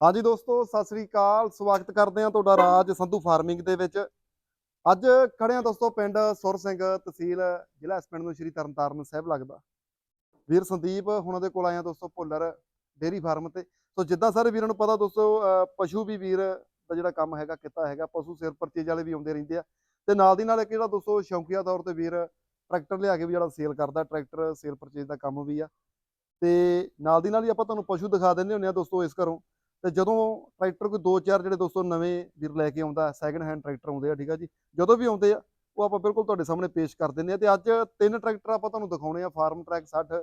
ਹਾਂਜੀ ਦੋਸਤੋ, ਸਤਿ ਸ੍ਰੀ ਅਕਾਲ। ਸਵਾਗਤ ਕਰਦੇ ਹਾਂ ਤੁਹਾਡਾ ਰਾਜ ਸੰਧੂ ਫਾਰਮਿੰਗ ਦੇ ਵਿੱਚ। ਅੱਜ ਖੜੇ ਹਾਂ ਦੋਸਤੋ, ਪਿੰਡ ਸੁਰ ਸਿੰਘ ਤਹਿਸੀਲ, ਜ਼ਿਲ੍ਹਾ ਇਸ ਪਿੰਡ ਨੂੰ ਸ਼੍ਰੀ ਤਰਨਤਾਰਨ ਸਾਹਿਬ ਲੱਗਦਾ। ਵੀਰ ਸੰਦੀਪ ਹੁਣਾਂ ਦੇ ਕੋਲ ਆਏ ਹਾਂ ਦੋਸਤੋ, ਭੁੱਲਰ ਡੇਰੀ ਫਾਰਮ ਤੇ। ਸੋ ਜਿੱਦਾਂ ਸਾਰੇ ਵੀਰਾਂ ਨੂੰ ਪਤਾ ਦੋਸਤੋ ਪਸ਼ੂ ਵੀ ਵੀਰ ਦਾ ਜਿਹੜਾ ਕੰਮ ਹੈਗਾ, ਕਿੱਤਾ ਹੈਗਾ, ਪਸ਼ੂ ਸਿਰ ਪਰਚੇਜ ਵਾਲੇ ਵੀ ਆਉਂਦੇ ਰਹਿੰਦੇ ਆ। ਤੇ ਨਾਲ ਦੀ ਨਾਲ ਇੱਕ ਜਿਹੜਾ ਦੋਸਤੋ, ਸ਼ੌਂਕੀਆ ਤੌਰ ਤੇ ਵੀਰ ਟਰੈਕਟਰ ਲਿਆ ਕੇ ਵੀ ਜਿਹੜਾ ਸੇਲ ਕਰਦਾ, ਟਰੈਕਟਰ ਸੇਲ ਪਰਚੇਜ ਦਾ ਕੰਮ ਵੀ ਆ। ਤੇ ਨਾਲ ਦੀ ਨਾਲ ਹੀ ਆਪਾਂ ਤੁਹਾਨੂੰ ਪਸ਼ੂ ਦਿਖਾ ਦਿੰਦੇ ਹੁੰਦੇ ਆ ਦੋਸਤੋ ਇਸ ਘਰੋਂ। ਤੇ ਜਦੋਂ ਟਰੈਕਟਰ ਕੋਈ ਦੋ ਚਾਰ ਜਿਹੜੇ ਦੋਸਤੋ ਨਵੇਂ ਵੀਰ ਲੈ ਕੇ ਆਉਂਦਾ ਸੈਕੰਡ ਹੈਂਡ ਟਰੈਕਟਰ ਆਉਂਦੇ ਆ, ਠੀਕ ਆ ਜੀ, ਜਦੋਂ ਵੀ ਆਉਂਦੇ ਆ, ਉਹ ਆਪਾਂ ਬਿਲਕੁਲ ਤੁਹਾਡੇ ਸਾਹਮਣੇ ਪੇਸ਼ ਕਰ ਦਿੰਦੇ ਆ ਤੇ ਅੱਜ ਤਿੰਨ ਟਰੈਕਟਰ ਆਪਾਂ ਤੁਹਾਨੂੰ ਦਿਖਾਉਣੇ ਆ, ਫਾਰਮ ਟਰੈਕ 60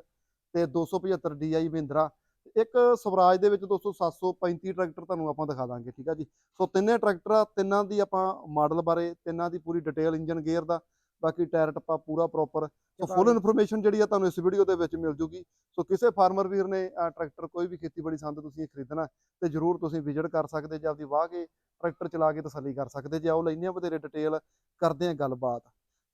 ਤੇ 275 DI ਮਹਿੰਦਰਾ। ਇੱਕ ਸਵਰਾਜ ਦੇ ਵਿੱਚ ਦੋਸਤੋ 735 ਟਰੈਕਟਰ ਤੁਹਾਨੂੰ ਆਪਾਂ ਦਿਖਾ ਦਾਂਗੇ, ਠੀਕ ਆ ਜੀ। ਸੋ ਤਿੰਨੇ ਟਰੈਕਟਰ ਤਿੰਨਾਂ ਦੀ ਆਪਾਂ ਮਾਡਲ ਬਾਰੇ, ਤਿੰਨਾਂ ਦੀ ਪੂਰੀ ਡਿਟੇਲ ਇੰਜਨ ਗੇਅਰ ਦਾ ਬਾਕੀ ਟਾਇਰ ਟੱਪਾ ਪੂਰਾ ਪ੍ਰੋਪਰ ਸੋ ਫੁੱਲ ਇਨਫੋਰਮੇਸ਼ਨ ਜਿਹੜੀ ਆ ਤੁਹਾਨੂੰ ਇਸ ਵੀਡੀਓ ਦੇ ਵਿੱਚ ਮਿਲ ਜੂਗੀ। ਸੋ ਕਿਸੇ ਫਾਰਮਰ ਵੀਰ ਨੇ ਟਰੈਕਟਰ ਕੋਈ ਵੀ ਖੇਤੀਬਾੜੀ ਸੰਦ ਤੁਸੀਂ ਇਹ ਖਰੀਦਣਾ ਤੇ ਜਰੂਰ ਤੁਸੀਂ ਵਿਜ਼ਿਟ ਕਰ ਸਕਦੇ ਜੇ ਆਪਦੀ ਵਾਹ ਕੇ ਟਰੈਕਟਰ ਚਲਾ ਕੇ ਤਸੱਲੀ ਕਰ ਸਕਦੇ ਜੇ। ਆਓ ਲੈਨੇ ਆ ਵਧੇਰੇ ਡਿਟੇਲ ਕਰਦੇ ਆ ਗੱਲਬਾਤ।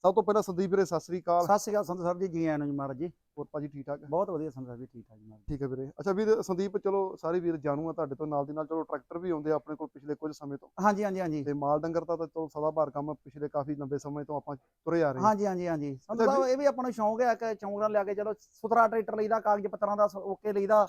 ਸਭ ਤੋਂ ਪਹਿਲਾਂ ਸੰਦੀਪ ਵੀਰੇ ਸਤਿ ਸ੍ਰੀ ਅਕਾਲ। ਸਤਿ ਸ਼੍ਰੀ ਅਕਾਲ ਸੰਤ ਸਾਹਿਬ ਜੀ ਜੀ ਆਇਆਂ ਨੂੰ ਜੀ ਮਹਾਰਾਜ ਜੀ? ਹੋਰ ਭਾਜੀ ਠੀਕ ਠਾਕ? ਬਹੁਤ ਵਧੀਆ ਸੰਤ ਸਾਹਿਬ ਜੀ ਠੀਕ ਠਾਕ ਜੀ ਮਹਾਰਾਜ ਠੀਕ ਹੈ ਵੀਰੇ। ਅੱਛਾ ਵੀਰ ਸੰਦੀਪ ਚਲੋ ਸਾਰੇ ਵੀਰ ਜਾਣੂ ਆ ਤੁਹਾਡੇ ਤੋਂ ਨਾਲ ਦੀ ਨਾਲ ਚਲੋ ਟਰੈਕਟਰ ਵੀ ਆਉਂਦੇ ਆਪਣੇ ਕੋਲ ਪਿਛਲੇ ਕੁਝ ਸਮੇਂ ਤੋਂ। ਹਾਂਜੀ ਹਾਂਜੀ ਹਾਂਜੀ। ਤੇ ਮਾਲ ਡੰਗਰ ਦਾ ਤਾਂ ਚਲੋ ਸਦਾ ਭਾਰ ਕੰਮ ਪਿਛਲੇ ਕਾਫੀ ਲੰਬੇ ਸਮੇਂ ਤੋਂ ਆਪਾਂ ਤੁਰੇ ਆ ਰਹੇ ਹਾਂ। ਹਾਂਜੀ ਹਾਂਜੀ ਹਾਂਜੀ। ਸੰਤ ਸਾਹਿਬ ਇਹ ਵੀ ਆਪਾਂ ਨੂੰ ਸ਼ੌਂਕ ਹੈ ਕਿ ਚੌਂਕ ਨਾਲ ਲਿਆ ਕੇ ਚਲੋ ਸੁਥਰਾ ਟਰੈਕਟਰ ਲਈਦਾ ਕਾਗਜ਼ ਪੱਤਰਾਂ ਦਾ ਓਕੇ ਲਈਦਾ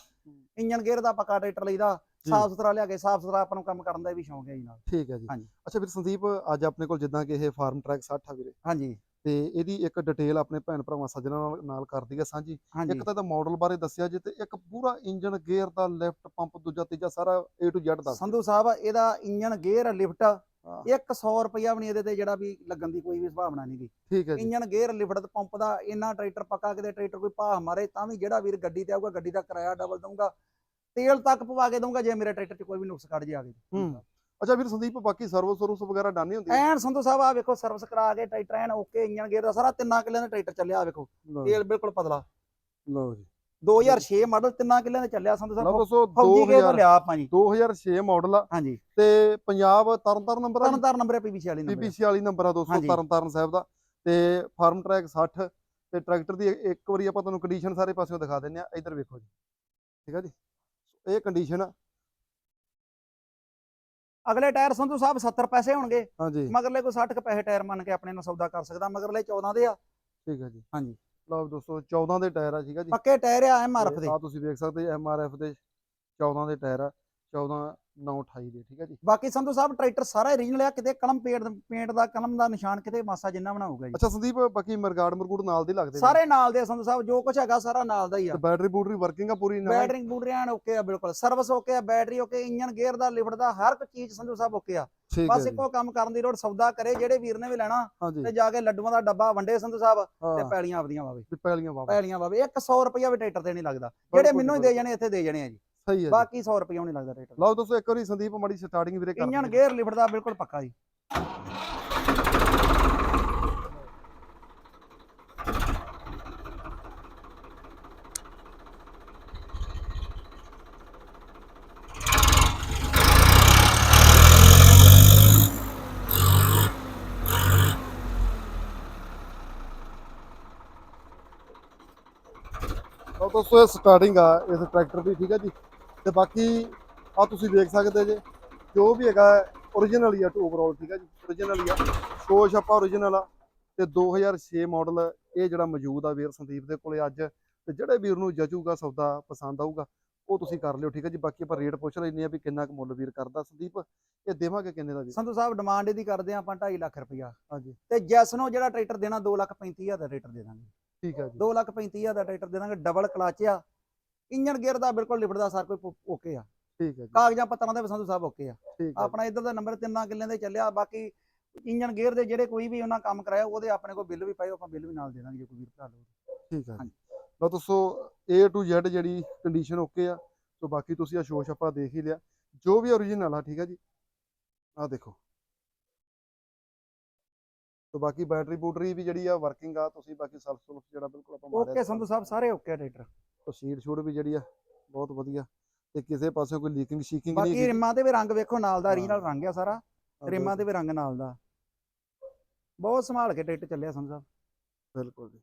ਇੰਜਨ ਗੇਅਰ ਦਾ ਪੱਕਾ ਟਰੈਕਟਰ ਲਈਦਾ। ਸਾਫ਼ ਸੁਥਰਾ ਲਿਆ ਕੇ ਸਾਫ਼ ਸੁਥਰਾ ਆਪਾਂ ਨੂੰ ਕੰਮ ਕਰਨ ਦਾ ਵੀ ਸ਼ੌਂਕ ਹੈ ਜੀ ਨਾਲ ਠੀਕ ਹੈ ਜੀ ਹਾਂਜੀ। ਅੱਛਾ ਵੀਰ ਸੰਦੀਪ ਅੱਜ ਆਪਣੇ ਕੋਲ ਜਿੱਦਾਂ ਕਿ ਇਹ ਫਾਰਮ ਟਰੈਕ 60 ਆ ਵੀਰੇ ਹਾਂਜੀ ਤੇ ਇਹਦੀ ਇੱਕ ਡਿਟੇਲ ਆਪਣੇ ਭੈਣ ਭਰਾਵਾਂ ਸੱਜਣਾ ਨਾਲ- ਨਾਲ ਕਰ ਦਈਏ ਸਾਂਝੀ ਇੱਕ ਤਾਂ ਇਹਦਾ ਮਾਡਲ ਬਾਰੇ ਦੱਸਿਆ ਜੇ ਤੇ ਇੱਕ ਪੂਰਾ ਇੰਜਨ ਗੇਅਰ ਦਾ ਲੈਫਟ ਪੰਪ ਦੂਜਾ ਤੀਜਾ ਸਾਰਾ A to Z ਦੱਸ ਸੰਧੂ ਸਾਹਿਬ ਇਹਦਾ ਇੰਜਨ ਗੇਅਰ ਲਿਫਟ ਹਾਂ। 100 ਰੁਪਇਆ ਵੀ ਨਹੀਂ ਇਹਦੇ ਤੇ ਜਿਹੜਾ ਵੀ ਲੱਗਣ ਦੀ ਕੋਈ ਵੀ ਸੰਭਾਵਨਾ ਨਹੀਂ ਗੀ ਠੀਕ ਹੈ ਜੀ। ਇੰਜਨ ਗੇਅਰ ਲਿਫਟ ਪੰਪ ਦਾ ਇੰਨਾ ਟਰੈਕਟਰ ਪੱਕਾ ਕਿਤੇ ਟਰੈਕਟਰ ਕੋਈ ਭਾਅ ਮਾਰੇ ਤਾਂ ਵੀ ਜਿਹੜਾ ਵੀਰ ਗੱਡੀ ਤੇ ਆਊਗਾ ਗੱਡੀ ਦਾ ਕਿਰਾਇਆ ਡਬਲ ਦਊਗਾ। ਤੇਲ ਤੱਕ ਪਵਾ ਕੇ ਦਊਗਾ ਜੇ ਮੇਰੇ ਟਰੈਕਟਰ 'ਚ ਕੋਈ ਵੀ ਨੁਕਸ ਕੱਢ ਜੇ ਆ ਗਏ। ਹੂੰ। ਅੱਛਾ ਵੀਰ ਸੰਦੀਪ ਬਾਕੀ ਸਰਵਿਸ ਸਰਵਿਸ ਵਗੈਰਾ ਡਾਨੀ ਹੁੰਦੀ? ਐਨ ਸੰਧੂ ਸਾਹਿਬ ਆ ਵੇਖੋ ਸਰਵਿਸ ਕਰਾ ਕੇ ਟਰੈਕਟਰ ਐਨ ਓਕੇ ਇੰਜਨ ਗੇਅਰ ਦਾ ਸਾਰਾ ਤਿੰਨਾਂ ਕਿੱਲਿਆਂ ਦਾ ਟਰੈਕਟਰ ਚੱਲਿਆ ਆ ਵੇਖੋ ਤੇਲ ਬਿਲਕੁਲ ਪਤਲਾ। ਲਓ ਜੀ। 2006 ਮਾਡਲ ਤਿੰਨਾਂ ਕਿੱਲਿਆਂ ਦਾ ਚੱਲਿਆ ਲਓ ਸਾਹਿਬ ਦੋਸਤੋ ਫੌਜੀ 2000 ਲਿਆ ਆਪਾਂ ਜੀ। 2006 ਮਾਡਲ ਆ। ਹਾਂਜੀ। ਤੇ ਪੰਜਾਬ ਤਰਨਤਾਰਨ ਨੰਬਰ ਆ ਤਰਨ ਤਾਰਨ ਨੰਬਰ ਹੈ ਪੀਬੀ 46 ਨੰਬਰ ਪੀਪੀਸੀ ਵਾਲੀ ਨੰਬਰ ਆ ਦੋਸਤੋ। ਤਰਨਤਾਰਨ ਸਾਹਿਬ ਦਾ। ਤੇ ਫਾਰਮ ਟਰੈਕ 60 ਤੇ ਟਰੈਕਟਰ ਦੀ ਇੱਕ ਵਾਰੀ ਆਪਾਂ ਤੁਹਾਨੂੰ ਕੰਡੀਸ਼ਨ ਸਾਰੇ ਪਾਸਿਓਂ ਦਿਖਾ ਦਿੰਨੇ ਆ ਇੱਧਰ ਵੇਖੋ ਜੀ। ਠੀਕ ਆ ਜੀ? ਇਹ ਕੰਡੀਸ਼ਨ ਆ। ਅਗਲੇ ਟਾਇਰ ਸੰਧੂ ਸਾਹਿਬ 70 ਪੈਸੇ ਹੋਣਗੇ। ਹਾਂਜੀ। ਮਗਰਲੇ ਕੋਈ 60 ਕੁ ਪੈਸੇ ਟਾਇਰ ਮੰਨ ਕੇ ਆਪਣੇ ਨਾਲ ਸੌਦਾ ਕਰ ਸਕਦਾ। ਮਗਰਲੇ 14 ਦੇ ਆ। ਠੀਕ ਹੈ ਜੀ। ਹਾਂਜੀ। ਲਓ ਦੋਸਤੋ 14 ਦੇ ਟਾਇਰ ਆ ਠੀਕ ਆ ਜੀ। ਪੱਕੇ ਟਾਇਰ ਆ ਐਮਆਰਐਫ ਦੇ। ਆ ਤੁਸੀਂ ਵੇਖ ਸਕਦੇ ਐਮ ਆਰ ਐਫ ਦੇ 14 ਦੇ ਟਾਇਰ ਆ। 14 9 28 ਦੇ ਠੀਕ ਆ ਜੀ। ਬਾਕੀ ਸੰਧੂ ਸਾਹਿਬ ਟਰੈਕਟਰ ਸਾਰਾ ਰੀਜਨਲ ਆ ਕਿਤੇ ਕਲਮ ਪੇਂਟ ਪੇਂਟ ਦਾ ਕਲਮ ਦਾ ਨਿਸ਼ਾਨ ਕਿਤੇ ਮਾਸਾ ਜਿੰਨਾ ਬਣਾਊਗਾ ਜੀ। ਅੱਛਾ ਸੰਦੀਪ ਬਾਕੀ ਮਰਗਾੜ ਮਰਗੂੜ ਨਾਲ ਦੇ ਲੱਗਦੇ। ਸਾਰੇ ਨਾਲ ਦੇ ਸੰਧੂ ਸਾਹਿਬ ਜੋ ਕੁਝ ਹੈਗਾ ਸਾਰਾ ਨਾਲ ਦਾ ਹੀ ਆ। ਬੈਟਰੀ ਬੂਟਰੀ ਵਰਕਿੰਗ ਆ ਪੂਰੀ ਨਵਾਂ? ਬੈਟਰੀ ਬੂਟਰੀ ਐਨ ਓਕੇ ਆ ਬਿਲਕੁਲ। ਸਰਵਿਸ ਓਕੇ ਆ ਬੈਟਰੀ ਓਕੇ ਇੰਜਨ ਗੇਅਰ ਦਾ ਲਿਫਟ ਦਾ ਹਰ ਇੱਕ ਚੀਜ਼ ਸੰਧੂ ਸਾਹਿਬ ਓਕੇ ਆ। ਹੈ ਬਸ ਇੱਕੋ ਕੰਮ ਕਰਨ ਦੀ ਲੋੜ ਸੌਦਾ ਕਰੇ ਜਿਹੜੇ ਵੀਰ ਨੇ ਵੀ ਲੈਣਾ ਤੇ ਜਾ ਕੇ ਲੱਡੂਆਂ ਦਾ ਡੱਬਾ ਵੰਡੇ ਸੰਧੂ ਸਾਹਿਬ ਤੇ ਹਾਂ। ਪੈਲੀਆਂ ਆਪਦੀਆਂ ਵਾਵੇ। ਪੈਲੀਆਂ ਵਾਵਾ। ਪੈਲੀਆਂ ਵਾਵੇ। 100 ਰੁਪਇਆ ਵੀ ਟਰੈਕਟਰ ਤੇ ਨਹੀਂ ਲੱਗਦਾ। ਜਿਹੜੇ ਮੈਨੂੰ ਹੀ ਦੇ ਜਾਣੇ ਇੱਥੇ ਦੇ ਜਾਣੇ ਆ ਜੀ। ਸਹੀ ਹੈ ਜੀ। ਬਾਕੀ 100 ਰੁਪਇਆ ਨਹੀਂ ਲੱਗਦਾ ਟਰੈਕਟਰ ਲਓ ਦੋਸਤੋ ਇੱਕ ਵਾਰੀ ਸੰਦੀਪ ਮਾੜੀ ਸਟਾਰਟਿੰਗ ਵੀਰੇ ਕਰ ਇੰਜਨ। ਗੇਅਰ ਲਿਫਟ ਦਾ ਬਿਲਕੁਲ ਪੱਕਾ ਜੀ। ਲਓ ਦੋਸਤੋ ਇਹ ਸਟਾਰਟਿੰਗ ਆ ਇਸ ਟਰੈਕਟਰ ਦੀ ਠੀਕ ਹੈ ਜੀ। ਤੇ ਬਾਕੀ ਆ ਤੁਸੀਂ ਦੇਖ ਸਕਦੇ ਜੇ ਜੋ ਵੀ ਹੈਗਾ origignal ਹੀ ਆ ਓਵਰਆਲ ਠੀਕ ਹੈ ਜੀ? Origignal ਹੀ ਆ। ਸ਼ੋ ਛਾਪਾ origignal ਆ। ਤੇ 2006 ਮਾਡਲ ਇਹ ਜਿਹੜਾ ਮੌਜੂਦ ਆ ਵੀਰ ਸੰਦੀਪ ਦੇ ਕੋਲੇ ਅੱਜ ਤੇ ਜਿਹੜੇ ਵੀਰ ਨੂੰ ਜਚੂਗਾ ਸੌਦਾ ਪਸੰਦ ਆਊਗਾ ਉਹ ਤੁਸੀਂ ਕਰ ਲਿਓ ਠੀਕ ਹੈ ਜੀ? ਬਾਕੀ ਆਪਾਂ ਰੇਟ ਪੁੱਛ ਲੈਂਦੇ ਆ ਵੀ ਕਿੰਨਾ ਕੁ ਮੁੱਲ ਵੀਰ ਕਰਦਾ ਸੰਦੀਪ। ਇਹ ਦੇਵਾਂਗੇ ਕਿੰਨੇ ਦਾ ਵੀਰ? ਸੰਧੂ ਸਾਹਿਬ ਡਿਮਾਂਡ ਇਹਦੀ ਕਰਦੇ ਆ ਆਪਾਂ 2.5 ਲੱਖ ਰੁਪਇਆ ਹਾਂਜੀ। ਤੇ ਜੈਸ ਨੂੰ ਜਿਹੜਾ ਟਰੈਕਟਰ ਦੇਣਾ 2 ਲੱਖ 35 ਹਜ਼ਾਰ ਦਾ ਟਰੈਕਟਰ ਦੇ ਦਾਂਗੇ। ਠੀਕ ਹੈ ਜੀ। 2 ਲੱਖ 35 ਹਜ਼ਾਰ ਦਾ ਟਰੈਕਟਰ ਦੇ ਦਾਂਗੇ ਡਬਲ ਕਲਚ ਆ। ਇੰਜਨ ਗੇਅਰ ਦਾ ਬਿਲਕੁਲ ਲਿਫਟ ਦਾ ਸਾਰ ਕੋਈ ਓਕੇ ਆ। ਠੀਕ ਹੈ ਜੀ। ਕਾਗਜ਼ਾਂ ਪੱਤਰਾਂ ਦੇ ਸੰਧੂ ਸਾਹਿਬ ਓਕੇ ਆ। ਠੀਕ ਹੈ। ਆਪਣਾ ਇੱਧਰ ਦਾ ਨੰਬਰ ਤਿੰਨਾਂ ਕਿੱਲਿਆਂ ਦੇ ਚੱਲਿਆ ਬਾਕੀ ਇੰਜਨ ਗੇਅਰ ਦੇ ਜਿਹੜੇ ਕੋਈ ਵੀ ਉਹਨਾਂ ਕੰਮ ਕਰਾਇਆ ਉਹਦੇ ਆਪਣੇ ਕੋਲ ਬਿੱਲ ਵੀ ਪਾਏ ਆਪਾਂ ਬਿੱਲ ਵੀ ਨਾਲ ਦੇ ਦਾਂਗੇ ਜੇ ਕੋਈ ਵੀਰ ਭਰਾ ਲਓ ਠੀਕ ਹੈ। ਲਓ ਦੋਸਤੋ A to Z ਜਿਹੜੀ ਕੰਡੀਸ਼ਨ ਓਕੇ ਆ ਸੋ ਬਾਕੀ ਤੁਸੀਂ ਆ ਸ਼ੋਸ਼ ਆਪਾਂ ਦੇਖ ਹੀ ਲਿਆ। ਜੋ ਵੀ origignal ਆ ਠੀਕ ਹੈ ਜੀ। ਆ ਦੇਖੋ। ਸੋ ਬਾਕੀ ਬੈਟਰੀ ਬੂਟਰੀ ਵੀ ਜਿਹੜੀ ਆ ਵਰਕਿੰਗ ਆ ਤੁਸੀਂ ਬਾਕੀ ਸੈਲਫ ਸੁਲਫ ਜਿਹੜਾ ਬਿਲਕੁਲ ਆਪਾਂ ਮਾਰਿਆ ਓਕੇ ਸੰਧੂ ਸਾਹਿਬ ਸਾਰੇ ਓਕੇ ਆ ਟਰੈਕਟਰ। ਸੋ ਸੀਟ ਸ਼ੂਟ ਵੀ ਜਿਹੜੀ ਆ ਬਹੁਤ ਵਧੀਆ। ਤੇ ਕਿਸੇ ਪਾਸੇ ਕੋਈ ਲੀਕਿੰਗ ਸ਼ੀਕਿੰਗ ਬਾਕੀ ਨਹੀਂ ਰਿਮਾਂ ਤੇ ਵੀ ਰੰਗ ਵੇਖੋ ਨਾਲ ਦਾ ਹਾਂ। ਰੀਜਨਲ ਰੰਗ ਆ ਸਾਰਾ। ਰਿਮਾਂ ਤੇ ਵੀ ਰੰਗ ਨਾਲ ਦਾ। ਬਹੁਤ ਸੰਭਾਲ ਕੇ ਟਰੈਕਟਰ ਚੱਲਿਆ ਸੰਧੂ ਸਾਹਿਬ। ਬਿਲਕੁਲ ਜੀ।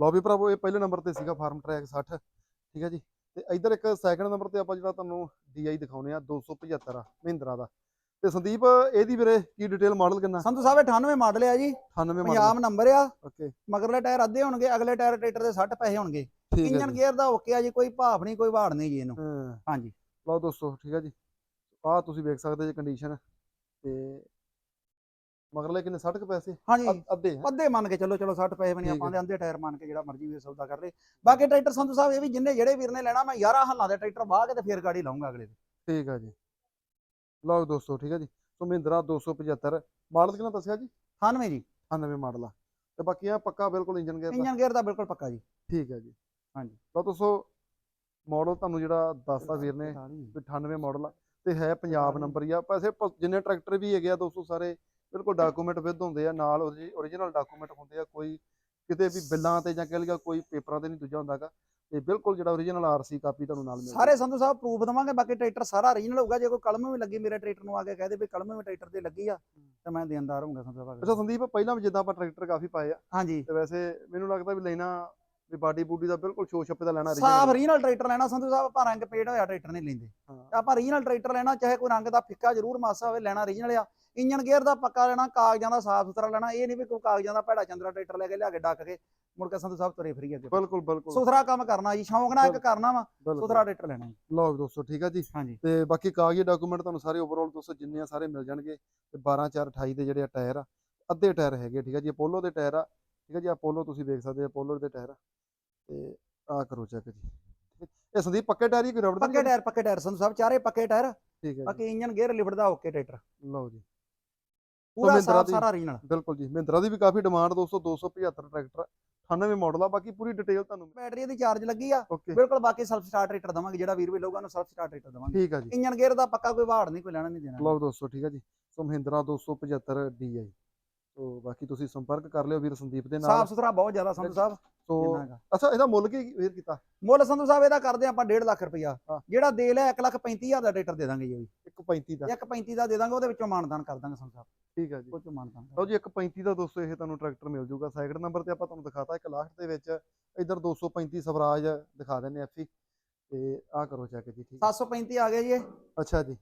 ਲਓ ਵੀ ਭਰਾਵੋ ਇਹ ਪਹਿਲੇ ਨੰਬਰ ਤੇ ਸੀਗਾ ਫਾਰਮ ਟਰੈਕ 60 ਠੀਕ ਹੈ ਜੀ? ਤੇ ਇਧਰ ਇੱਕ ਸੈਕਿੰਡ ਨੰਬਰ ਤੇ ਆਪਾਂ ਜਿਹੜਾ ਤੁਹਾਨੂੰ DI ਦਿਖਾਉਨੇ ਆ 275 ਮਹਿੰਦਰਾ ਦਾ। ਤੇ ਸੰਦੀਪ ਇਹਦੀ ਵੀਰੇ ਕੀ ਡਿਟੇਲ ਮਾਡਲ ਕਿੰਨਾ? ਸੰਧੂ ਸਾਹਿਬ ਇਹ 98 ਮਾਡਲ ਆ ਜੀ। 98 ਮਾਡਲ ਪੰਜਾਬ ਨੰਬਰ ਆ। ਓਕੇ ਮਗਰਲੇ ਟਾਇਰ ਅੱਧੇ ਹੋਣਗੇ ਅਗਲੇ ਟਾਇਰ ਟਰੈਕਟਰ ਦੇ 60 ਪੈਸੇ ਹੋਣਗੇ। ਠੀਕ ਹੈ ਇੰਜਨ ਜੀ। ਗੇਅਰ ਦਾ ਓਕੇ ਆ ਜੀ ਕੋਈ ਭਾਫ ਨਹੀਂ ਕੋਈ ਵਾੜ ਨਹੀਂ ਜੀ ਇਹਨੂੰ। ਹਾਂ। ਹਾਂਜੀ। ਲਓ ਦੋਸਤੋ ਠੀਕ ਹੈ ਜੀ। ਆਹ ਤੁਸੀਂ ਵੇਖ ਸਕਦੇ ਜੀ ਕੰਡੀਸ਼ਨ ਤੇ ਮਗਰਲੇ ਕਿੰਨੇ 60 ਕੁ ਪੈਸੇ? ਹਾਂਜੀ। ਅੱਧ- ਅੱਧੇ ਹੈ ਅੱਧੇ ਮੰਨ ਕੇ ਚੱਲੋ ਚਲੋ 60 ਪੈਸੇ ਠੀਕ ਆਪਾਂ ਦੇ ਅੰਧੇ ਟਾਇਰ ਮੰਨ ਕੇ ਜਿਹੜਾ ਮਰਜ਼ੀ ਵੀਰ ਸੌਦਾ ਕਰ ਲੇ। ਬਾਕੀ ਟਰੈਕਟਰ ਸੰਧੂ ਸਾਹਿਬ ਇਹ ਵੀ ਜਿੰਨੇ ਜਿਹੜੇ ਵੀਰ ਨੇ ਲੈਣਾ ਮੈਂ 11 ਹੱਲਾਂ ਦੇ ਟਰੈਕਟਰ ਵਾਹ ਕੇ ਤੇ ਫੇਰ ਗਾੜੀ ਲਾਉਂਗਾ ਅਗਲੇ ਦੇ ਠੀਕ ਹੈ ਜੀ। ਲਓ ਦੋਸਤੋ ਠੀਕ ਹੈ ਜੀ। ਸੋ ਮਹਿੰਦਰਾ 275 ਮਾਡਲ ਕਿੰਨਾ ਦੱਸਿਆ ਜੀ? 98 ਜੀ। 98 ਮਾਡਲ ਆ। ਤੇ ਬਾਕੀ ਆ ਪੱਕਾ ਬਿਲਕੁਲ ਇੰਜਨ ਗੇਅਰ ਦਾ? ਇੰਜਨ ਗੇਅਰ ਦਾ ਬਿਲਕੁਲ ਪੱਕਾ ਜੀ। ਠੀਕ ਹੈ ਜੀ। ਹਾਂਜੀ। ਲਓ ਦੋਸਤੋ ਮਾਡਲ ਤੁਹਾਨੂੰ ਜਿਹੜਾ ਦੱਸਦਾ ਵੀਰ ਨੇ ਵੀ 98 ਮਾਡਲ ਆ ਤੇ ਹੈ ਪੰਜਾਬ ਨੰਬਰ ਹੀ ਆ। ਪੈਸੇ ਜਿੰਨੇ ਟਰੈਕਟਰ ਵੀ ਹੈਗੇ ਆ ਦੋਸਤੋ ਸਾਰੇ ਬਿਲਕੁਲ ਡਾਕੂਮੈਂਟ ਵਿਦ ਹੁੰਦੇ ਆ ਨਾਲ ਓਰੀਜਨਲ ਡਾਕੂਮੈਂਟ ਹੁੰਦੇ ਆ ਕੋਈ ਕਿਤੇ ਵੀ ਬਿੱਲਾਂ ਤੇ ਜਾਂ ਕਹਿ ਲਿਆ ਕੋਈ ਪੇਪਰਾਂ ਤੇ ਨਹੀਂ ਦੂਜਾ ਹੁੰਦਾਗਾ ਤੇ ਬਿਲਕੁਲ ਜਿਹੜਾ ਓਰੀਜਨਲ ਆਰਸੀ ਕਾਪੀ ਤੁਹਾਨੂੰ ਨਾਲ ਮਿਲ ਸਾਰੇ ਸੰਧੂ ਸਾਹਿਬ ਪ੍ਰੂਫ ਦਵਾਂਗੇ ਬਾਕੀ ਟਰੈਕਟਰ ਸਾਰਾ ਓਰੀਜਨਲ ਹੋਊਗਾ। ਜੇ ਕੋਈ ਕਲਮ ਵੀ ਲੱਗੀ ਮੇਰੇ ਟਰੈਕਟਰ ਨੂੰ ਆ ਕੇ ਕਹਦੇ ਵੀ ਕਲਮ ਵੀ ਟਰੈਕਟਰ ਤੇ ਲੱਗੀ ਆ ਤੇ ਮੈਂ ਦੇਣਦਾਰ ਹੋਊਂਗਾ ਸੰਧੂ ਸਾਹਿਬ ਅੱਛਾ ਸੰਦੀਪ ਪਹਿਲਾਂ ਵੀ ਜਿੱਦਾਂ ਆਪਾਂ ਟਰੈਕਟਰ ਕਾਫੀ ਪਾਏ ਆ ਹਾਂਜੀ। ਤੇ ਵੈਸੇ ਮੈਨੂੰ ਲੱਗਦਾ ਵੀ ਲੈਣਾ ਵੀ ਬਾਡੀ ਬੂਡੀ ਦਾ ਬਿਲਕੁਲ ਸ਼ੋ ਛੱਪੇ ਦਾ ਲੈਣਾ ਸਾਫ਼। ਓਰੀਜਨਲ ਟਰੈਕਟਰ ਲੈਣਾ ਸੰਧੂ ਸਾਹਿਬ ਆਪਾਂ ਰੰਗ ਪੇੜ ਹੋਇਆ ਟਰੈਕਟਰ ਨਹੀਂ ਲੈਂਦੇ। ਆਪਾਂ ਓਰੀਜਨਲ ਟਰੈਕਟਰ ਲੈਣਾ ਚਾਹੇ ਕੋਈ ਰੰਗ ਦਾ ਫਿੱਕਾ ਜ਼ਰੂਰ ਮਾਸਾ ਹੋਵੇ ਲੈਣਾ ਓਰੀਜਨਲ ਆ। ਇੰਜਨ ਗੇਅਰ ਦਾ ਪੱਕਾ ਲੈਣਾ ਕਾਗਜ਼ਾਂ ਦਾ ਸਾਫ਼ ਸੁਥਰਾ ਲੈਣਾ ਇਹ ਨਹੀਂ ਵੀ ਕੋਈ ਕਾਗਜ਼ਾਂ ਦਾ ਭੈੜਾ ਚੰਦਰਾ ਟਰੈਕਟਰ ਲੈ ਕੇ ਲਿਆ ਕੇ ਡੱਕ ਕੇ ਮੁੜ ਕੇ ਸੰਧੂ ਸਾਹਿਬ ਤੁਰੇ ਫਰੀ ਅੱਗੇ। ਬਿਲਕੁਲ ਬਿਲਕੁਲ। ਸੁਥਰਾ ਕੰਮ ਕਰਨਾ ਜੀ ਸ਼ੌਂਕ ਨਾਲ ਇੱਕ ਕਰਨਾ ਵਾ। ਸੁਥਰਾ ਟਰੈਕਟਰ ਲੈਣਾ ਜੀ। ਲਓ ਦੋਸਤੋ ਠੀਕ ਆ ਜੀ। ਹਾਂਜੀ। ਤੇ ਬਾਕੀ ਕਾਗਜ਼ੀ ਡਾਕੂਮੈਂਟ ਤੁਹਾਨੂੰ ਸਾਰੇ ਓਵਰਆਲ ਦੋਸਤੋ ਜਿੰਨੇ ਆ ਸਾਰੇ ਮਿਲ ਜਾਣਗੇ। ਤੇ 12 4 28 ਦੇ ਜਿਹੜੇ ਟਾਇਰ ਆ ਅੱਧੇ ਟਾਇਰ ਹੈਗੇ ਠੀਕ ਆ ਜੀ ਅਪੋਲੋ ਦੇ ਟਾਇਰ ਆ ਠੀਕ ਆ ਜੀ ਅਪੋਲੋ ਤੁਸੀਂ ਵੇਖ ਸਕਦੇ ਆ ਅਪੋਲੋ ਦੇ ਟਾਇਰ ਤੇ ਆ ਕਰੋ ਚੈੱਕ ਜੀ। ਹੈ। ਇਹ ਸੰਦੀਪ ਪੱਕੇ ਟਾਇਰ ਹੀ ਕੋਈ ਰਬੜ ਪੱਕੇ ਟਾਇਰ ਪੱਕੇ ਟਾਇਰ। ਸੰਧੂ ਸਾਹਿਬ ਚਾਰੇ ਪੱਕੇ ਟਾਇਰ। ਠੀਕ ਹੈ ਬਾਕੀ ਇੰਜਨ ਗੇਅਰ ਲਿਫਟ ਦਾ ਓਕੇ ਟਰੈਕਟਰ। ਲਓ ਜੀ। ਪੂਰਾ ਸਾਫ਼ ਦੀ- ਸਾਰਾ ਓਰੀਜਨਲ ਬਿਲਕੁਲ ਜੀ। ਮਹਿੰਦਰਾ ਦੀ ਵੀ ਕਾਫੀ ਡਿਮਾਂਡ ਦੋਸਤੋ 275 ਟਰੈਕਟਰ 98 ਮਾਡਲ ਆ। ਬਾਕੀ ਪੂਰੀ ਡਿਟੇਲ ਤੁਹਾਨੂੰ ਬੈਟਰੀ ਦੀ ਚਾਰਜ ਲੱਗੀ ਆ। ਬਿਲਕੁਲ ਬਾਕੀ ਸੈਲਫ ਸਟਾਰਟ ਟਰੈਕਟਰ ਦਵਾਂਗੇ। ਜਿਹੜਾ ਵੀਰ ਵੀ ਲਊਗਾ ਉਹਨੂੰ ਸੈਲਫ ਸਟਾਰਟ ਟਰੈਕਟਰ ਦਵਾਂਗੇ। ਠੀਕ ਆ ਜੀ। ਇੰਜਨ ਗੇਅਰ ਦਾ ਪੱਕਾ ਕੋਈ ਵਾੜ ਨਹੀਂ ਕੋਈ ਲੈਣਾ ਨਹੀਂ ਦੇਣਾ। ਲਓ ਦੋਸਤੋ ਠੀਕ ਆ ਜੀ। ਸੋ ਮਹਿੰਦਰਾ 275 DI ਸੋ ਬਾਕੀ ਤੁਸੀਂ ਸੰਪਰਕ ਕਰ ਲਿਓ ਵੀਰ ਸੰਦੀਪ ਦੇ ਨਾਲ। ਸਾਫ਼ ਸੁਥਰਾ ਬਹੁਤ ਜ਼ਿਆਦਾ ਸੰਧੂ ਸਾਹਿਬ। ਸੋ ਜਿੰਨਾ। ਅੱਛਾ ਇਹਦਾ ਮੁੱਲ ਕੀ ਵੀਰ ਕੀਤਾ? ਮੁੱਲ ਸੰਧੂ ਸਾਹਿਬ ਇਹਦਾ ਕਰਦੇ ਆਪਾਂ 1.5 ਲੱਖ ਰੁਪਇਆ। ਹਾਂ। ਜਿਹੜਾ ਦੇ ਲਿਆ 1 ਲੱਖ 35 ਹਜ਼ਾਰ ਦਾ ਟਰੈਕਟਰ ਦੇ ਦਾਂਗੇ ਜੀ ਉਹ ਵੀ। 135 ਦਾ। 1.35 ਦਾ ਦੇ ਦਾਂਗੇ ਉਹਦੇ ਵਿੱਚੋਂ ਮਾਨਦਾਨ ਕਰ ਦਾਂਗੇ ਸੰਧੂ ਸਾਹਿਬ। ਠੀਕ ਆ ਜੀ। ਉਹ ਚੋਂ ਮਾਨਦਾਨ ਕਰ ਲਓ ਜੀ 135 ਦਾ ਦੋਸਤੋ ਇਹ ਤੁਹਾਨੂੰ ਟਰੈਕਟਰ ਮਿਲ ਜੂਗਾ ਸੈਕਿੰਡ ਨੰਬਰ ਤੇ ਆਪਾਂ ਤੁਹਾਨੂੰ ਦਿਖਾਤਾ ਇੱਕ ਲਾਸਟ ਦੇ ਵਿੱਚ ਇਧਰ 235 ਸਵਰਾਜ ਦਿਖਾ ਦਿੰਨੇ ਐਫੀ ਤੇ ਆਹ ਕਰੋ ਚੈੱਕ ਜੀ ਠੀਕ ਆ। 735 ਆ ਗਿਆ ਜੀ ਇਹ। ਅੱਛਾ ਜੀ।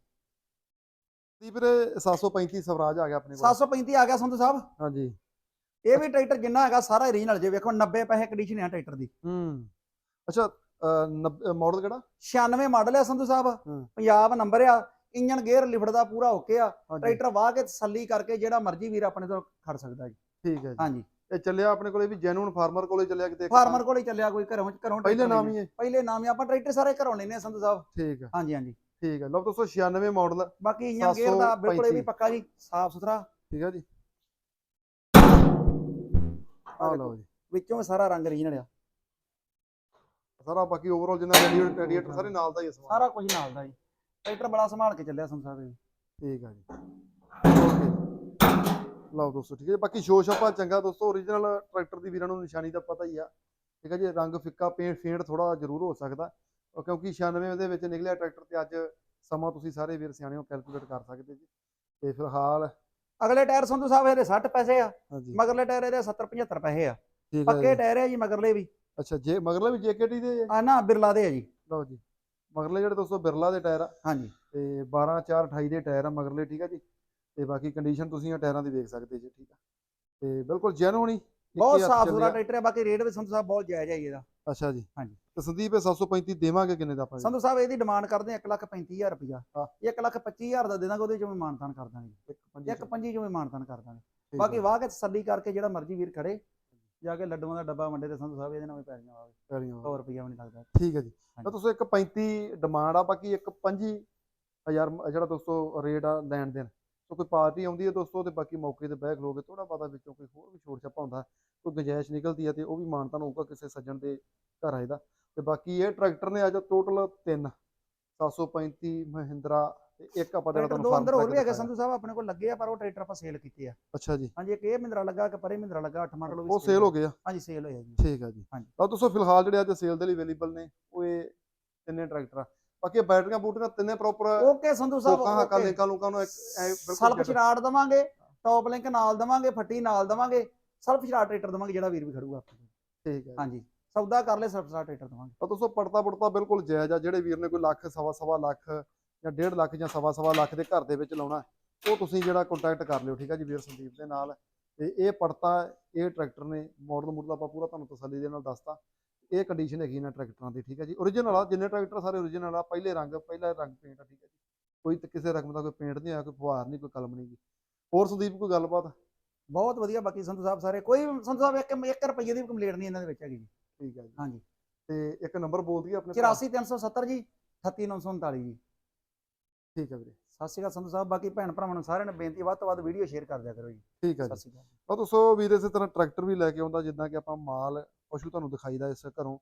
ਦੀ ਵੀਰੇ 735 ਸਵਰਾਜ ਆ ਗਿਆ ਆਪਣੇ ਕੋਲ। 735 ਆ ਗਿਆ ਸੰਧੂ ਸਾਹਿਬ? ਹਾਂਜੀ। ਇਹ ਵੀ ਟਰੈਕਟਰ ਜਿੰਨਾ ਹੈਗਾ ਸਾਰਾ ਓਰੀਜਨਲ ਜੇ ਵੇਖੋ 90 ਪੈਸੇ ਕੰਡੀਸ਼ਨ ਹੈ ਟਰੈਕਟਰ ਦੀ। ਹੂੰ। ਅੱਛਾ ਮਾਡਲ ਕਿਹੜਾ? 96 ਮਾਡਲ ਹੈ ਸੰਧੂ ਸਾਹਿਬ। ਪੰਜਾਬ ਨੰਬਰ ਆ ਇੰਜਨ ਗੇਅਰ ਲਿਫਟ ਦਾ ਪੂਰਾ ਓਕੇ ਆ। ਟਰੈਕਟਰ ਵਾਹ ਕੇ ਤਸੱਲੀ ਕਰਕੇ ਜਿਹੜਾ ਮਰਜ਼ੀ ਵੀਰ ਆਪਣੇ ਤੋਂ ਖੜ ਸਕਦਾ ਜੀ। ਠੀਕ ਹੈ ਜੀ। ਹਾਂਜੀ। ਇਹ ਚੱਲਿਆ ਆਪਣੇ ਕੋਲੇ ਵੀ ਜੈਨੂਨ ਫਾਰਮਰ ਕੋਲੇ ਚੱਲਿਆ ਕਿਤੇ ਫਾਰਮਰ ਕੋਲ ਚੱਲਿਆ ਕੋਈ ਘਰੋਂ ਘਰੋਂ ਪਹਿਲੇ ਨਾਮ। ਹੀ ਹੈ ਪਹਿਲੇ ਨਾਮ ਹੀ ਆਪਾਂ ਟਰੈਕਟਰ ਸਾਰੇ ਘਰੋਂ ਲੈਨੇ ਸੰਧੂ ਸਾਹਿਬ। ਠੀਕ ਹੈ। ਹਾਂਜੀ ਹਾਂਜੀ। ਠੀਕ ਹੈ ਲਓ ਦੋਸਤੋ 96 ਮਾਡਲ ਬਾਕੀ ਇੰਜਨ ਗੇਅਰ ਦਾ ਬਿਲਕੁਲ ਇਹ ਵੀ 735 ਪੱਕਾ ਜੀ ਸਾਫ਼ ਸੁਥਰਾ। ਠੀਕ ਹੈ ਜੀ। ਆ ਲਓ ਜੀ। ਵਿੱਚੋਂ ਸਾਰਾ ਰੰਗ ਓਰੀਜਨਲ ਆ। ਸਾਰਾ ਬਾਕੀ ਓਵਰਆਲ ਜਿੰਨਾ ਰੇਡੀਏਟਰ ਸਾਰੇ ਨਾਲ ਦਾ ਹੀ ਸਮਾਨ। ਸਾਰਾ ਕੁਝ ਨਾਲ ਦਾ ਜੀ। ਟਰੈਕਟਰ ਬੜਾ ਸੰਭਾਲ ਕੇ ਚੱਲਿਆ ਸਾਹਿਬ ਇਹ। ਠੀਕ ਆ ਜੀ। ਓਕੇ। ਲਓ ਦੋਸਤੋ ਠੀਕ ਹੈ। ਬਾਕੀ ਸ਼ੋ ਸ਼ਾਪਾ ਚੰਗਾ ਦੋਸਤੋ origignal ਟਰੈਕਟਰ ਦੀ ਵੀਰਾਂ ਨੂੰ ਨਿਸ਼ਾਨੀ ਦਾ ਪਤਾ ਹੀ ਆ। ਠੀਕ ਹੈ ਜੀ ਰੰਗ ਫਿੱਕਾ ਪੇਂਟ ਫੇਂਟ ਥੋੜਾ ਜ਼ਰੂਰ ਹੋ ਸਕਦਾ। ਉਹ ਕਿਉਂਕਿ 96 ਦੇ ਵਿੱਚ ਨਿਕਲਿਆ ਟਰੈਕਟਰ ਤੇ ਅੱਜ ਸਮਾਂ ਤੁਸੀਂ ਸਾਰੇ ਵੀਰ ਸਿਆਣੇ ਹੋ ਕੈਲਕੂਲੇਟ ਕਰ ਸਕਦੇ ਜੀ। ਤੇ ਫਿਲਹਾਲ ਅਗਲੇ ਟਾਇਰ ਸੰਧੂ ਸਾਹਿਬ ਇਹਦੇ 60 ਪੈਸੇ ਆ ਮਗਰਲੇ ਟਾਇਰ ਇਹਦੇ 70 75 ਪੈਸੇ ਆ। ਹੈ ਪੱਕੇ। ਟਾਇਰ ਆ ਜੀ ਮਗਰਲੇ ਵੀ। ਅੱਛਾ ਜੇ ਮਗਰਲੇ ਵੀ ਜੇਕੇਟੀ ਦੇ ਆ? ਨਾ ਬਿਰਲਾ ਦੇ ਆ ਜੀ। ਲਓ ਜੀ ਮਗਰਲੇ ਜਿਹੜੇ ਦੋਸਤੋ ਬਿਰਲਾ ਦੇ ਟਾਇਰ ਆ। ਹਾਂਜੀ। ਤੇ 12 4 28 ਦੇ ਟਾਇਰ ਆ ਮਗਰਲੇ ਠੀਕ ਆ ਜੀ। ਤੇ ਬਾਕੀ ਕੰਡੀਸ਼ਨ ਤੁਸੀਂ ਆ ਟਾਇਰਾਂ ਦੀ ਵੇਖ ਸਕਦੇ ਜੀ ਠੀਕ ਆ। ਤੇ ਬਿਲਕੁਲ ਜੈਨੂਨ ਹੀ ਇੱਕੇ ਬਹੁਤ ਸਾਫ਼ ਸੁਥਰਾ। ਟਰੈਕਟਰ ਆ ਬਾਕੀ ਰੇਟ ਵੀ ਸੰਧੂ ਸਾਹਿਬ ਬਹੁਤ ਜਾਇਜ਼ ਹੈ ਇਹਦਾ। ਅੱਛਾ ਜੀ। ਹਾਂਜੀ। ਤੇ ਸੰਦੀਪ ਇਹ 735 ਦੇਵਾਂਗੇ ਕਿੰਨੇ ਦਾ ਆਪਾਂ? ਸੰਧੂ ਸਾਹਿਬ ਇਹਦੀ ਡਿਮਾਂਡ ਕਰਦੇ ਆ 1 ਲੱਖ 35000 ਰੁਪਇਆ ਹਾਂ। 1 ਲੱਖ 25000 ਦਾ ਦੇ ਦਾਂਗੇ ਉਹਦੇ ਚੋਂ ਵੀ ਮਾਨਤਾਨ ਕਰ ਦਾਂਗੇ ਇੱਕ ਪੰਜੀ ਇੱਕ ਪੰਜੀ ਚੋਂ ਵੀ ਮਾਨਤਾਨ ਕਰ ਦਾਂਗੇ। ਬਾਕੀ ਵਾਹ ਕੇ ਤਸੱਲੀ ਕਰਕੇ ਜਿਹੜਾ ਮਰਜ਼ੀ ਵੀਰ ਖੜੇ ਜਾ ਕੇ ਲੱਡੂਆਂ ਦਾ ਡੱਬਾ ਵੰਡੇ ਤੇ ਸੰਧੂ ਸਾਹਿਬ ਇਹਦੇ ਨਾਲ ਵੀ ਪੈ ਜਾਣਾ ਕਰੀਆਂ 100 ਰੁਪਇਆ ਵੀ ਨਹੀਂ ਲੱਗਦਾ। ਠੀਕ ਹੈ ਜੀ। ਤਾਂ ਤੁਸੀਂ ਇੱਕ 35 ਡਿਮਾਂਡ ਆ ਬਾਕੀ ਇੱਕ 25000 ਜਿਹੜਾ ਦੋਸਤੋ ਰੇਟ ਆ ਲੈਣ ਦੇਣ। ਸੋ ਕੋਈ ਪਾਰਟੀ ਆਉਂਦੀ ਹੈ ਦੋਸਤੋ ਤੇ ਬਾਕੀ ਮੌਕੇ ਤੇ ਬਹਿ ਖਲੋਗੇ ਥੋੜਾ ਪਤਾ ਵਿੱਚੋਂ ਕੋਈ ਹੋਰ ਵੀ ਛੋੜ ਛਾਪਾ ਹੁੰਦਾ ਕੋਈ ਗੁੰਜਾਇਸ਼ ਨਿਕਲਦੀ ਹੈ ਤੇ ਉਹ ਵੀ ਮਾਨਤਾ ਨੂੰ ਹੋਊਗਾ ਕਿਸੇ ਸੱਜਣ ਦੇ ਘਰ ਆਏ ਦਾ। ਤੇ ਬਾਕੀ ਇਹ ਟਰੈਕਟਰ ਨੇ ਅੱਜ ਟੋਟਲ 3 735 ਮਹਿੰਦਰਾ ਤੇ ਇੱਕ ਆਪਾਂ ਜਿਹੜਾ ਤੁਹਾਨੂੰ ਦੋ ਅੰਦਰ farm ਹੋਰ ਵੀ ਹੈਗੇ। ਸੰਧੂ ਸਾਹਿਬ ਆਪਣੇ ਕੋਲ ਲੱਗੇ ਆ ਪਰ ਉਹ ਟਰੈਕਟਰ ਆਪਾਂ ਸੇਲ ਕੀਤੇ ਆ। ਅੱਛਾ ਜੀ। ਹਾਂਜੀ ਇੱਕ ਇਹ ਮਹਿੰਦਰਾ ਲੱਗਾ ਇੱਕ ਪਰੇ ਮਹਿੰਦਰਾ ਲੱਗਾ 8 ਮਾਡਲ ਉਹ ਸੇਲ ਹੋ ਗਏ ਆ? ਹਾਂਜੀ ਸੇਲ ਹੋਇਆ ਜੀ। ਠੀਕ ਆ ਜੀ। ਹਾਂਜੀ। ਤਾਂ ਦੋਸਤੋ ਫਿਲਹਾਲ ਜਿਹੜੇ ਅੱਜ ਸੇਲ ਦੇ ਲਈ ਅਵੇਲੇਬਲ ਨੇ ਉਹ ਇਹ ਤਿੰਨੇ ਟਰੈਕਟਰ ਆ। ਬਾਕੀ ਬੈਟਰੀਆਂ ਬੂਟਰੀਆਂ ਤਿੰਨੇ ਪ੍ਰੋਪਰ ਓਕੇ ਸੰਧੂ ਸਾਹਿਬ ਕੋਕਾਂ ਹਾਕਾਂ। ਲਿੰਕਾਂ ਲੁੰਕਾਂ ਨੂੰ ਜੱਟ- ਚਰਾੜ ਦਵਾਂਗੇ ਟੌਪ ਲਿੰਕ ਨਾਲ ਦਵਾਂਗੇ ਫੱਟੀ ਨਾਲ ਦਵਾਂਗੇ ਸਲਫ ਚਰਾੜ ਟਰੈਕਟਰ ਦਵਾਂਗੇ ਜਿਹੜਾ ਵੀਰ ਵੀ ਖੜੂਗਾ। ਠੀਕ ਹੈ ਹਾਂਜੀ। ਸੌਦਾ ਕਰ ਲੈ ਸਰਪਸਾ ਟਰੈਕਟਰ ਦਵਾਂਗੇ। ਤਾਂ ਦੋਸਤੋ ਪੜਤਾ ਪੜਤਾ ਬਿਲਕੁਲ ਜਾਇਜ਼ ਆ ਜਿਹੜੇ ਵੀਰ ਨੇ ਕੋਈ ਲੱਖ ਸਵਾ ਸਵਾ ਲੱਖ ਜਾਂ ਡੇਢ ਲੱਖ ਜਾਂ ਸਵਾ ਸਵਾ ਲੱਖ ਦੇ ਘਰ ਦੇ ਵਿੱਚ ਲਾਉਣਾ ਉਹ ਤੁਸੀਂ ਜਿਹੜਾ ਕੰਟੈਕਟ ਕਰ ਲਿਓ ਠੀਕ ਆ ਜੀ ਵੀਰ ਸੰਦੀਪ ਦੇ ਨਾਲ। ਤੇ ਇਹ ਪੜਤਾ ਇਹ ਟਰੈਕਟਰ ਨੇ ਮਾਡਲ ਮੂਡਲ ਆਪਾਂ ਪੂਰਾ ਤੁਹਾਨੂੰ ਤਸੱਲੀ ਦੇ ਨਾਲ ਦੱਸਤਾ। ਇਹ ਕੰਡੀਸ਼ਨ ਹੈਗੀ ਇਹਨਾਂ ਟਰੈਕਟਰਾਂ ਦੀ ਠੀਕ ਆ ਜੀ। ਓਰੀਜਨਲ ਆ ਜਿੰਨੇ ਟਰੈਕਟਰ ਸਾਰੇ ਓਰੀਜਨਲ ਆ ਪਹਿਲੇ ਰੰਗ ਪਹਿਲਾ ਰੰਗ ਪੇਂਟ ਆ ਠੀਕ ਆ ਜੀ। ਕੋਈ ਕਿਸੇ ਰਕਮ ਦਾ ਕੋਈ ਪੇਂਟ ਨਹੀਂ ਆਇਆ ਕੋਈ ਫੁਹਾਰ ਨਹੀਂ ਕੋਈ ਕਲਮ ਨਹੀਂ ਗੀ ਹੋਰ ਸੰਦੀਪ ਕੋਈ ਗੱਲਬਾਤ? ਬਹੁਤ ਵਧੀਆ ਬਾਕੀ ਸੰਧੂ ਸਾਹਿਬ ਸਾਰੇ। ਕੋਈ ਸੰਧੂ ਸਾਹਿਬ ਇੱਕ 1 ਰੁਪਏ ਦੀ ਕੰਪਲੀਟ ਨਹੀਂ ਇਹਨਾਂ ਦੇ ਵਿੱਚ ਹੈਗੀ ਜੀ। ਠੀਕ ਆ ਜੀ। ਹਾਂਜੀ। ਤੇ ਇੱਕ ਨੰਬਰ ਬੋਲ ਦਈਏ ਆਪਣੇ ਭਰਾ। 84370 ਜੀ 38939 ਜੀ। ਠੀਕ ਆ ਵੀਰੇ। ਸਤਿ ਸ਼੍ਰੀ ਅਕਾਲ ਸੰਧੂ ਸਾਹਿਬ ਬਾਕੀ ਭੈਣ ਭਰਾਵਾਂ ਨੂੰ ਸਾਰਿਆਂ ਨੂੰ ਬੇਨਤੀ ਹੈ, ਵੱਧ ਤੋਂ ਵੱਧ ਵੀਡੀਓ ਸ਼ੇਅਰ ਕਰ ਦਿਆ ਕਰੋ ਜੀ। ਠੀਕ ਆ ਜੀ। ਸਤਿ ਸ਼੍ਰੀ ਅਕਾਲ। ਤਾਂ ਦੋਸਤੋ ਵੀਰ ਇਸੇ ਤਰ੍ਹਾਂ ਟਰੈਕਟਰ ਵੀ ਲੈ ਕੇ ਆਉਂਦਾ ਜਿੱਦਾਂ ਕਿ ਆਪਾਂ ਮਾਲ ਪਸ਼ੂ ਤੁਹਾਨੂੰ ਦਿਖਾਈਦਾ ਇਸ ਘਰੋਂ।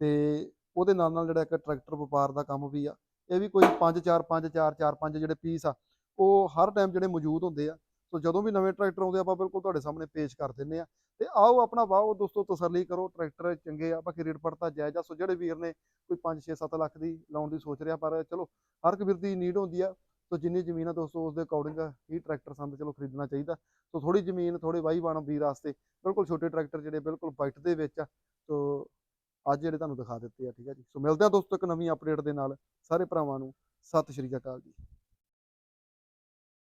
ਤੇ ਉਹਦੇ ਨਾਲ ਨਾਲ ਜਿਹੜਾ ਇੱਕ ਟਰੈਕਟਰ ਵਪਾਰ ਦਾ ਕੰਮ ਵੀ ਆ ਇਹ ਵੀ ਕੋਈ 5 4 5 4 4 5 ਜਿਹੜੇ ਪੀਸ ਆ ਉਹ ਹਰ ਟਾਈਮ ਜਿਹੜੇ ਮੌਜੂਦ ਹੁੰਦੇ ਆ। ਸੋ ਜਦੋਂ ਵੀ ਨਵੇਂ ਟਰੈਕਟਰ ਆਉਂਦੇ ਆਪਾਂ ਬਿਲਕੁਲ ਤੁਹਾਡੇ ਸਾਹਮਣੇ ਪੇਸ਼ ਕਰ ਦਿੰਨੇ ਆ। ਤੇ ਆਓ ਆਪਣਾ ਵਾਓ ਦੋਸਤੋ, ਤਸੱਲੀ ਕਰੋ, ਟਰੈਕਟਰ ਚੰਗੇ ਆ, ਬਾਕੀ ਰੇਟ ਪੜਤਾ ਜਾਇਜ਼ ਆ। ਸੋ ਜਿਹੜੇ ਵੀਰ ਨੇ ਕੋਈ 5 6 7 ਲੱਖ ਦੀ ਲਾਉਣ ਦੀ ਸੋਚ ਰਿਹਾ, ਪਰ ਚਲੋ, ਹਰ ਇੱਕ ਵੀਰ ਦੀ ਨੀਡ ਹੁੰਦੀ ਆ। ਸੋ ਜਿੰਨੀ ਜ਼ਮੀਨ ਆ ਦੋਸਤੋ ਉਸ ਦੇ ਅਕੋਰਡਿੰਗ ਹੀ ਟਰੈਕਟਰ ਸੰਦ ਚਲੋ ਖਰੀਦਣਾ ਚਾਹੀਦਾ। ਸੋ ਥੋੜੀ ਜ਼ਮੀਨ ਥੋੜੇ ਵਾਹੀ ਬਾਣ ਵੀਰ ਵਾਸਤੇ ਬਿਲਕੁਲ ਛੋਟੇ ਟਰੈਕਟਰ ਜਿਹੜੇ ਬਿਲਕੁਲ ਬਾਈਟ ਦੇ ਵਿੱਚ ਆ। ਸੋ ਅੱਜ ਜਿਹੜੇ ਤੁਹਾਨੂੰ ਦਿਖਾ ਦਿੱਤੇ ਆ, ਠੀਕ ਆ ਜੀ। ਸੋ ਮਿਲਦੇ ਆ ਦੋਸਤੋ ਇੱਕ ਨਵੀਂ ਅਪਡੇਟ ਦੇ ਨਾਲ। ਸਾਰੇ ਭਰਾਵਾਂ ਨੂੰ ਸਤਿ ਸ਼੍ਰੀ ਅਕਾਲ ਜੀ।